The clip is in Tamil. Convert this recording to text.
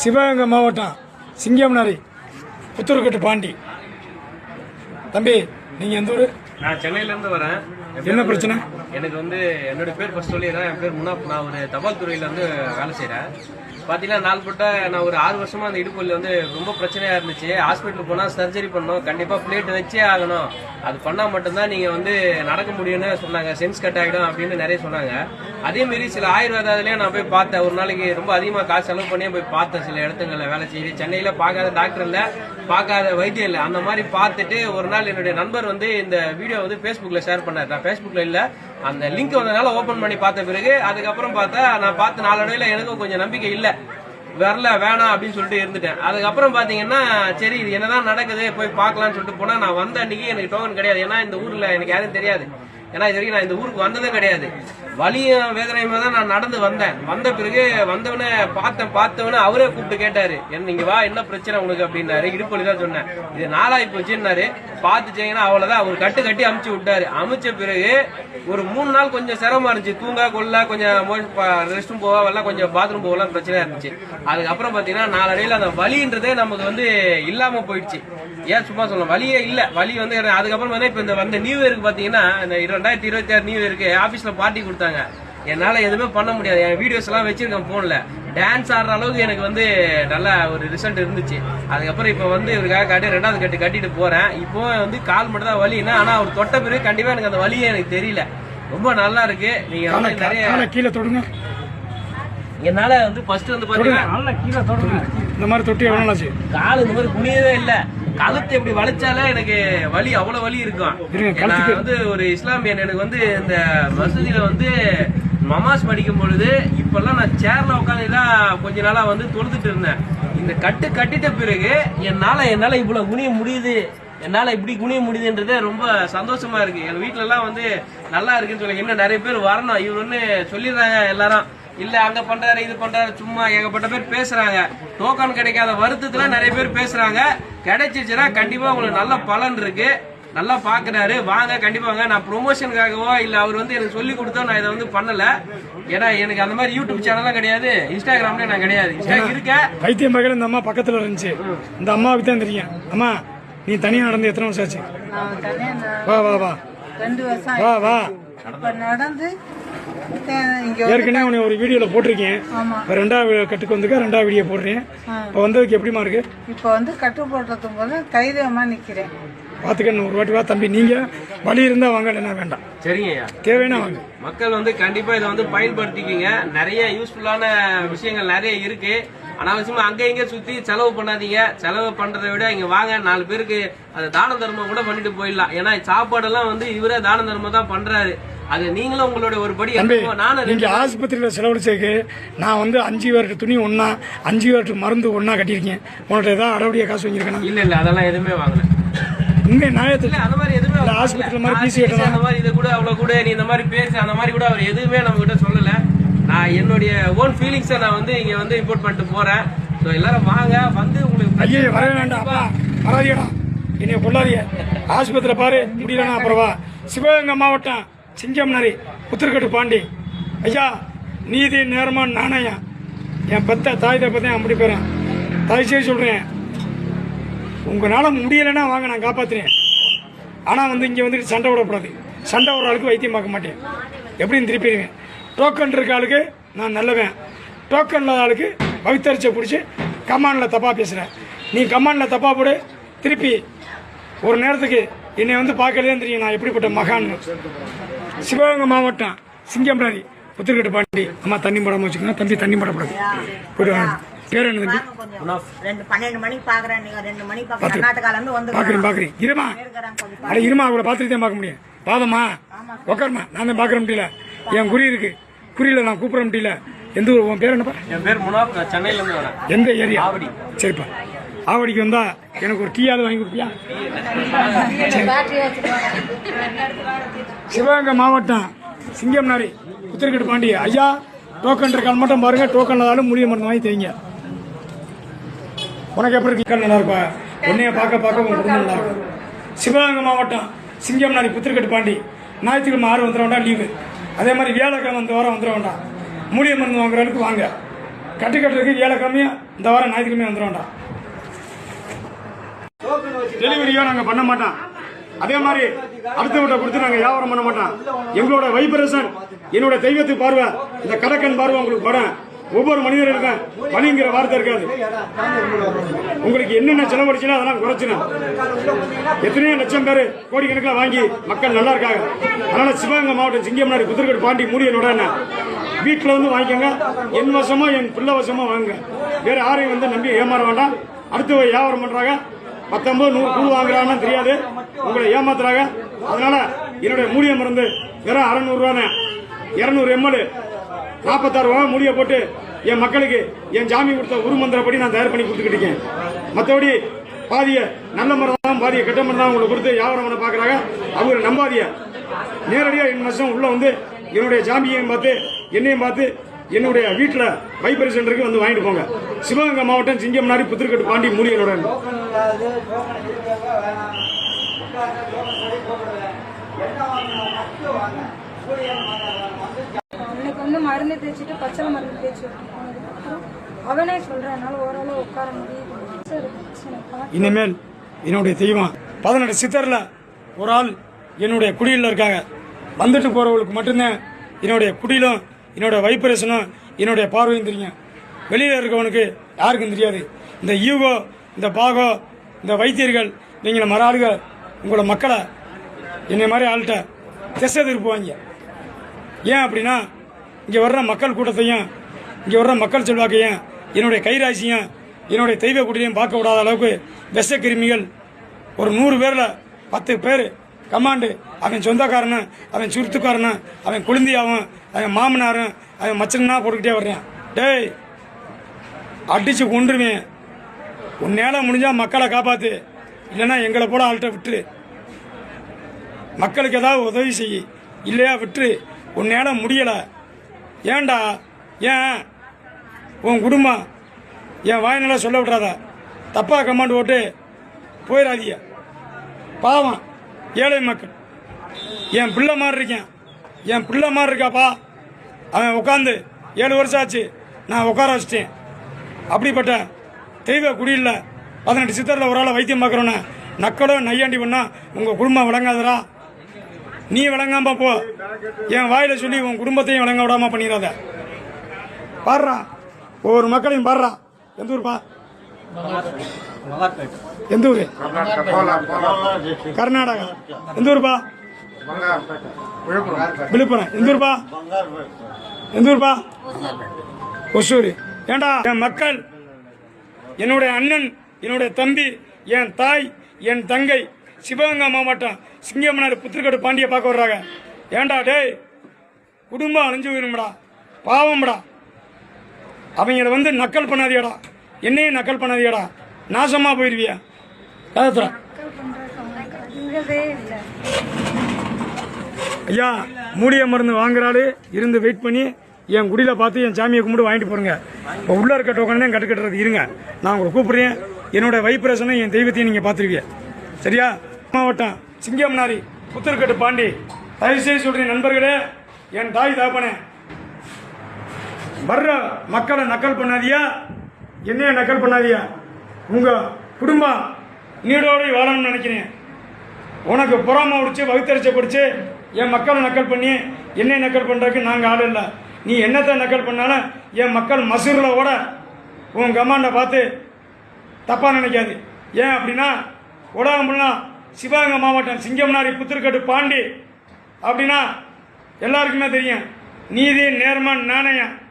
சிவகங்கை மாவட்டம் சிங்கம்னாரி புத்தூர்கட்டு பாண்டி. தம்பி நீங்கள் எந்த ஊர்? நான் சென்னையில இருந்து வரேன் என்ன பிரச்சனை? எனக்கு வந்து என்னோட பேர் ஃபர்ஸ்ட் சொல்லிடுறேன் என் பேர் முன்னா நான் ஒரு தபால் துறையில வந்து வேலை பார்த்தீங்கன்னா நாள் போட்ட நான் ஒரு ஆறு வருஷமா அந்த இடுப்புல வந்து ரொம்ப பிரச்சனையா இருந்துச்சு. ஹாஸ்பிட்டல் போனால் சர்ஜரி பண்ணோம் கண்டிப்பா பிளேட் வச்சே ஆகணும். அது பண்ணா மட்டும்தான் நீங்க வந்து நடக்க முடியும்னு சொன்னாங்க. சென்ஸ் கட் ஆகிடும் அப்படின்னு நிறைய சொன்னாங்க. அதே மாதிரி சில ஆயுர்வேதாலயும் நான் போய் பார்த்தேன். ஒரு நாளைக்கு ரொம்ப அதிகமா காசு செலவு பண்ணியே போய் பார்த்தேன் சில இடத்துங்களில் வேலை செய்யுது சென்னையில பார்க்காத டாக்டர் இல்ல பார்க்காத வைத்தியம் இல்லை. அந்த மாதிரி பார்த்துட்டு ஒரு நாள் என்னுடைய நண்பர் வந்து இந்த வீடியோ வந்து ஃபேஸ்புக்கில் ஷேர் பண்ணார். நான் ஃபேஸ்புக்கில் இல்லை அந்த லிங்க் வந்ததுனால ஓப்பன் பண்ணி பார்த்த பிறகு அதுக்கப்புறம் பார்த்தா நான் பார்த்து நாளடைவில் எனக்கும் கொஞ்சம் நம்பிக்கை இல்லை. வரல வேணாம் அப்படின்னு சொல்லிட்டு இருந்துட்டேன். அதுக்கப்புறம் பாத்தீங்கன்னா சரி இது என்னதான் நடக்குது போய் பார்க்கலாம்னு சொல்லிட்டு போனா நான் வந்த அன்னைக்கு எனக்கு டோக்கன் கிடையாது. ஏன்னா இந்த ஊர்ல எனக்கு யாரும் தெரியாது. ஏன்னா இது வரைக்கும் நான் இந்த ஊருக்கு வந்ததே கிடையாது. வலியும் வேதனையுமே தான் நான் நடந்து வந்தேன். வந்த பிறகு வந்தவனே பார்த்தேன் பார்த்தவனே அவரே கூப்பிட்டு கேட்டாரு. என்ன நீங்க வா என்ன பிரச்சனை உனக்கு? அப்படின்னாரு. இடுப்பொழி தான் சொன்னேன். இது நாளாகி போச்சுன்னாரு. பார்த்துச்சீங்கன்னா அவ்வளவுதான். அவர் கட்டு கட்டி அமுச்சு விட்டாரு. அமுச்ச பிறகு ஒரு மூணு நாள் கொஞ்சம் சிரமமா இருந்துச்சு. தூங்கா கொள்ள கொஞ்சம் ரெஸ்ட் ரூம் போவா வரலாம் கொஞ்சம் பாத்ரூம் போகலாம் பிரச்சனையா இருந்துச்சு. அதுக்கப்புறம் பாத்தீங்கன்னா நாளடைவில் அந்த வலின்றதே நமக்கு வந்து இல்லாம போயிடுச்சு. ஏன் சும்மா சொல்லலாம் வலியே இல்ல. வலி வந்து அதுக்கப்புறம் பார்த்தீங்கன்னா இப்ப இந்த வந்த நியூ இயருக்கு பாத்தீங்கன்னா இந்த ரெண்டாயிரத்தி இருபத்தி ஆறு நியூ இயருக்கு ஆபீஸ்ல பார்ட்டி கொடுத்தாங்க. என்னால எதுவுமே பண்ண முடியாது. என் வீடியோஸ் எல்லாம் வச்சிருக்கேன் போன்ல டான்ஸ் ஆடுற அளவுக்கு எனக்கு வந்து நல்ல ஒரு ரிசல்ட் இருந்துச்சு. அதுக்கப்புறம் இப்போ வந்து இவருக்காக காட்டி ரெண்டாவது கட்டு கட்டிட்டு போறேன். இப்போ வந்து கால் மட்டும் தான் வலின்னா ஆனா அவர் தொட்ட பிறகு கண்டிப்பா எனக்கு அந்த வலியே எனக்கு தெரியல. ரொம்ப நல்லா இருக்கு. நீங்க காலை வந்து நிறைய கீழே தொடுங்க. என்னால வந்து ஃபர்ஸ்ட் வந்து பாத்தீங்கன்னா கீழே தொடுங்க. இந்த மாதிரி தொட்டி எவ்வளோ நாளாச்சு? கால் இந்த மாதிரி குனியவே இல்ல. கழுத்து இப்படி வலிச்சாலே எனக்கு வலி அவ்வளவு வலி இருக்கும். நான் வந்து ஒரு இஸ்லாமியன் எனக்கு வந்து இந்த மசூதியில வந்து மமாஸ் படிக்கும் பொழுது இப்பெல்லாம் நான் சேர்ல உட்காந்து கொஞ்ச நாளா வந்து தொழுதுட்டு இருந்தேன். இந்த கட்டு கட்டிட்ட பிறகு என்னால என்னால இவ்வளவு குனிய முடியுது? என்னால இப்படி குனிய முடியுதுன்றதே ரொம்ப சந்தோஷமா இருக்கு. எங்க வீட்டிலலாம் எல்லாம் வந்து நல்லா இருக்குன்னு சொல்லி இன்னும் நிறைய பேர் வரணும். இவருன்னு சொல்லிடுறாங்க எல்லாரும். இல்ல அங்க பண்றாரு இது பண்றாரு சும்மா ஏகப்பட்ட பேர் பேசுறாங்க. டோக்கன் கிடைக்காத வருத்தத்துல நிறைய பேர் பேசுறாங்க. கிடைச்சிச்சுன்னா கண்டிப்பா உங்களுக்கு நல்ல பலன் இருக்கு. நல்லா பாக்குறாரு. வாங்க கண்டிப்பா வாங்க. நான் ப்ரொமோஷனுக்காகவோ இல்ல அவர் வந்து எனக்கு சொல்லி கொடுத்தோ நான் இதை வந்து பண்ணல. ஏன்னா எனக்கு அந்த மாதிரி யூடியூப் சேனல்லாம் கிடையாது. இன்ஸ்டாகிராம்லயும் நான் கிடையாது. இன்ஸ்டா இருக்கேன் வைத்தியம் பார்க்கல இந்த அம்மா பக்கத்தில் இருந்துச்சு. இந்த அம்மாவுக்கு தான் தெரியும். அம்மா நீ தனியாக நடந்து எத்தனை வருஷம் ஆச்சு? தனியா வா வா வா. ரெண்டு வருஷம் வா வா. இப்ப நடந்து ஏற்கனவே உன்னை ஒரு வீடியோவில் போட்டிருக்கேன். ஆமா. இப்போ ரெண்டாவது கட்டுக்கு வந்துக்க ரெண்டாவது வீடியோ போடுறேன். இப்போ வந்ததுக்கு எப்படிமா இருக்கு? இப்ப வந்து கட்டு போடுறதுக்கு போல தைரியமா நிக்கிறேன். பார்த்துக்க ஒரு வாட்டி வா தம்பி. நீங்கள் வழி இருந்தால் வாங்க இல்லைன்னா வேண்டாம். சரிங்கய்யா தேவைன்னா வாங்க. மக்கள் வந்து கண்டிப்பா இதை வந்து பயன்படுத்திக்கிங்க. நிறைய யூஸ்ஃபுல்லான விஷயங்கள் நிறைய இருக்கு. அனாவசியமா அங்க இங்க சுத்தி செலவு பண்ணாதீங்க. செலவு பண்றதை விட இங்க வாங்க. நாலு பேருக்கு அது தான தர்மம் கூட பண்ணிட்டு போயிடலாம். ஏன்னா சாப்பாடெல்லாம் வந்து இவரே தான தர்மம் தான் பண்றாரு. அது நீங்களும் உங்களுடைய ஒரு படி. நானும் நீங்கள் ஆஸ்பத்திரியில் செலவழிச்சதுக்கு நான் வந்து அஞ்சு பேர்ட்டு துணி ஒன்றா அஞ்சு பேர்ட்டு மருந்து ஒன்றா கட்டியிருக்கேன். உன்கிட்ட ஏதாவது அடவடியாக காசு வாங்கியிருக்கேனா? இல்ல இல்ல அதெல்லாம் எதுவுமே வாங்கல. உண்மை நியாயத்தில் அந்த மாதிரி எதுவுமே இல்ல, ஆஸ்பத்திரியில மாதிரி பேசி. அந்த மாதிரி இதை கூட அவ்வளவு கூட நீ இந்த மாதிரி பேசு அந்த மாதிரி கூட அவர் எதுவுமே நம்ம கிட்ட சொல்லல. நான் என்னுடைய ஓன் ஃபீலிங்ஸை நான் வந்து இங்க வந்து இம்போர்ட் பண்ணிட்டு போறேன். ஸோ எல்லாரும் வாங்க வந்து உங்களுக்கு ஐயே வர வேண்டாம் அப்பா. வராதியடா என்னைய கொள்ளாதீங்க. ஆஸ்பத்திரியில் பாரு முடியலன்னா அப்புறம். வா சிவகங்கை மாவட்டம் சிங்கம்னரி புத்திரக்கட்டு பாண்டி. ஐயா நீதி நேர்மன் நாணயம். என் பெத்த தாய் தப்பத்தையும் அப்படி போகிறேன் தாய் செய்ய சொல்கிறேன் உங்களால் முடியலைன்னா வாங்க நான் காப்பாற்றுறேன் ஆனால் வந்து இங்கே வந்துட்டு சண்டை விடக்கூடாது சண்டை விடுற ஆளுக்கு வைத்தியம் பார்க்க மாட்டேன். எப்படின்னு திருப்பிடுவேன் டோக்கன் இருக்க ஆளுக்கு நான் நல்லவன். டோக்கன் இல்லாத ஆளுக்கு பவித்தரிச்சை பிடிச்சி கமாண்டில் தப்பாக பேசுகிறேன் நீ கமாண்டில் தப்பாக போடு திருப்பி ஒரு நேரத்துக்கு என்னை வந்து பார்க்கறதே தெரியும். நான் எப்படிப்பட்ட மகான்னு சிவகங்கை மாவட்டம் சிங்கம்ராரி புத்திரிக்கட்டு பாண்டி. அம்மா தண்ணி போடாமல் வச்சுக்கோங்க. தம்பி தண்ணி போடக்கூடாது. போயிட்டு பேர் என்ன தம்பி கொஞ்சம். ரெண்டு பன்னெண்டு மணிக்கு பாக்குறேன். நீங்க ரெண்டு மணிக்கு பாக்குறேன். கர்நாடகால இருந்து வந்து பார்க்குறேன் பார்க்குறேன் இருமா. அட இருமா அவளை பார்த்துட்டு தான் பார்க்க முடியும். பாதம்மா உட்காருமா நான் தான் பார்க்குற முடியல. என் குறி இருக்கு. குறியில் நான் கூப்பிட முடியல. எந்த ஊர்? உன் பேர் என்னப்பா? என் பேர் முனாப். நான் சென்னையில இருந்து வரேன். எந்த ஏரியா? ஆவடி. சரிப்பா. ஆவடிக்கு வந்தா எனக்கு ஒரு டீயாவது வாங்கி கொடுப்பியா? சிவகங்கை மாவட்டம் சிங்கம்னாரி புத்திரக்கட்டு பாண்டி ஐயா டோக்கன் இருக்கால் மட்டும் பாருங்க. டோக்கன் இல்லாதாலும் மூலிகை மருந்து வாங்கி தேங்க உனக்கு எப்படி இருக்கு? நல்லா இருப்பா. உன்னைய பார்க்க பார்க்க உன் குடும்பம் நல்லா இருக்கும். சிவகங்கை மாவட்டம் சிங்கம் சிங்கம்னாரி புத்திரக்கட்டு பாண்டி. ஞாயிற்றுக்கிழமை ஆறு வந்துட வேண்டாம் லீவு அதே மாதிரி வியாழக்கிழமை இந்த வாரம் வந்துட வேண்டாம். மூலிகை மருந்து வாங்குறதுக்கு வாங்க. கட்டு கட்டுறதுக்கு வியாழக்கிழமையும் இந்த வாரம் ஞாயிற்றுக்கிழமையும் வந்துட வேண்டாம். டெலிவரியோ நாங்கள் பண்ண மாட்டோம். அதே மாதிரி அடுத்தவட்ட கொடுத்து நாங்கள் வியாபாரம் பண்ண மாட்டோம். எங்களோட வைப்ரேஷன் என்னோட தெய்வத்துக்கு பார்வை இந்த கடக்கன் பார்வை உங்களுக்கு படம். ஒவ்வொரு மனிதர்களுக்கும் பணிங்கிற வார்த்தை இருக்காது. உங்களுக்கு என்னென்ன செலவழிச்சுனா அதெல்லாம் குறைச்சிடும் எத்தனையோ லட்சம் பேர் கோடிக்கணக்கில் வாங்கி மக்கள் நல்லா இருக்காங்க. அதனால சிவகங்கை மாவட்டம் சிங்கம்னாடி புத்திரக்கோடு பாண்டி மூடியனோட வீட்டில் வந்து வாங்கிக்கோங்க. என் வசமா என் பிள்ளை வசமா வாங்குங்க. வேற யாரையும் வந்து நம்பி ஏமாற வேண்டாம். அடுத்து வியாபாரம் பண்றாங்க. பத்தொன்பது நூறு கூழ் வாங்குறாங்கன்னு தெரியாது. உங்களை ஏமாத்துறாங்க. அதனால என்னுடைய மூலிய மருந்து வெறும் அறநூறுவானே இரநூறு எம்எல் நாற்பத்தாறு ரூபா மூலியை போட்டு என் மக்களுக்கு என் ஜாமீன் கொடுத்த உருமந்திரப்படி நான் தயார் பண்ணி கொடுத்துக்கிட்டு இருக்கேன். மற்றபடி பாதிய நல்ல மரம் தான் பாதிய கெட்ட மரம் தான் உங்களுக்கு கொடுத்து வியாபாரம் பண்ண பார்க்குறாங்க அவங்க நம்பாதிய நேரடியாக என் வருஷம் உள்ளே வந்து என்னுடைய ஜாமியையும் பார்த்து என்னையும் பார்த்து என்னுடைய வீட்டில் வைப்பரி சென்டருக்கு வந்து வாங்கிட்டு போங்க. சிவகங்கை மாவட்டம் சிங்கம்னாரி புத்திருக்கட்டு பாண்டி மூலியனோட அவனுக்கு வந்து மருந்து தேய்ச்சிட்டு பச்சளை மருந்து தேய்ச்சி விட்டுருக்கோம் அவனே சொல்றதுனால ஓரளவு உட்கார முடியுது. இனிமேல் என்னுடைய தெய்வம். பதினெட்டு சித்தரில் ஒரு ஆள் என்னுடைய குடியில் இருக்காங்க. வந்துட்டு போகிறவங்களுக்கு மட்டும்தான் என்னுடைய குடியிலும் என்னுடைய வைப்ரேஷனும் என்னுடைய பார்வையும் தெரியும். வெளியில் இருக்கவனுக்கு யாருக்கும் தெரியாது. இந்த ஈகோ இந்த பாகோ இந்த வைத்தியர்கள் நீங்கள் மர ஆளுக உங்களோட மக்களை என்னை மாதிரி ஆள்கிட்ட திசை திருப்புவாங்க ஏன் அப்படின்னா இங்கே வர்ற மக்கள் கூட்டத்தையும் இங்கே வர்ற மக்கள் செல்வாக்கையும் என்னுடைய கைராசியும் என்னுடைய தெய்வ குடியையும் பார்க்க விடாத அளவுக்கு விஷ கிருமிகள் ஒரு நூறு பேரில் பத்து பேர் கமாண்டு அவன் சொந்தக்காரனும் அவன் சுருத்துக்காரனும் அவன் குழந்தையாவும் அவன் மாமனாரும் அவன் மச்சனா போட்டுக்கிட்டே வர்றேன். டேய் அடிச்சு கொண்டுருவேன் உன்னால முடிஞ்சால் மக்களை காப்பாத்து. இல்லைன்னா எங்களை போல ஆள்கிட்ட விட்டுரு. மக்களுக்கு ஏதாவது உதவி செய். இல்லையா விட்டுரு. உன்னால முடியலை. ஏன்டா? ஏன்? உன் குடும்பம்? என் வாயினால சொல்ல விட்றாத தப்பாக கமாண்ட் ஓட்டு போயிடாதீங்க பாவம். ஏழை மக்கள். என் பிள்ளை மாதிரி இருக்கேன். என் பிள்ளை மாதிரி இருக்காப்பா. அவன் உட்காந்து ஏழு வருஷம் ஆச்சு. நான் உட்கார வச்சிட்டேன். அப்படிப்பட்ட தெய்வ குடியில் பதினெட்டு சித்தரில் ஒரு ஆளை வைத்தியம் பார்க்குறோன்னு நக்கடோ நையாண்டி பண்ணால் உங்கள் குடும்பம் விளங்காதரா நீ விளங்காம போ. என் வாயில சொல்லி உன் குடும்பத்தையும் விளங்க விடாம பண்ணிடாத பாடுறா. ஒவ்வொரு மக்களையும் பாடுறா. எந்த ஊர்ப்பா எந்த ஊரு? கர்நாடகா. எந்த ஊர்ப்பா விழுப்புரம். எந்த ஊர்ப்பா எந்த ஊர்ப்பா ஒசூர். ஏண்டா? என் மக்கள் என்னுடைய அண்ணன் என்னுடைய தம்பி என் தாய் என் தங்கை சிவகங்கை மாவட்டம் சிங்கமனார் புத்திரக்கோடு பாண்டிய பார்க்க வர்றாங்க. ஏண்டா டேய் குடும்பம் அழிஞ்சு போயிரும்டா பாவம்டா. அவங்கள வந்து நக்கல் பண்ணாதியடா என்னையும் நக்கல் பண்ணாதியடா நாசமாக போயிருவியா? கதத்துறா ஐயா மூலிகை மருந்து வாங்குறாரு இருந்து வெயிட் பண்ணி என் குடியில் பார்த்து என் சாமியை கும்பிட்டு வாங்கிட்டு போகிறேங்க இப்போ உள்ளே இருக்க டோக்கன் தான் கட்டு கட்டுறது இருங்க. நான் உங்களை கூப்பிட்றேன். என்னோட வைப்ரேஷனும் என் தெய்வத்தையும் நீங்கள் பார்த்துருவீங்க. சரியா? மாவட்டம் சிங்கம்னாரி புத்தர்கட்டு பாண்டி. தயவு செய்து சொல்றேன் நண்பர்களே என் தாய் தாப்பனே. வர்ற மக்களை நக்கல் பண்ணாதியா என்னைய நக்கல் பண்ணாதியா உங்கள் குடும்பம் நீடோடு வாழணும்னு நினைக்கிறேன். உனக்கு புறாம உடிச்சு வகுத்தரிச்ச பிடிச்சி என் மக்களை நக்கல் பண்ணி என்னை நக்கல் பண்ணுறதுக்கு நாங்கள் ஆள் இல்லை. நீ என்னத்தை நக்கல் பண்ணாலும் என் மக்கள் மசூரில் ஓட உன் கமாண்டை பார்த்து தப்பாக நினைக்காது. ஏன் அப்படின்னா உலகம்னா சிவகங்கை மாவட்டம் சிங்கம்னாரி புத்திருக்கட்டு பாண்டி. அப்படின்னா எல்லாருக்குமே தெரியும். நீதி நேர்மன் நாணயம்.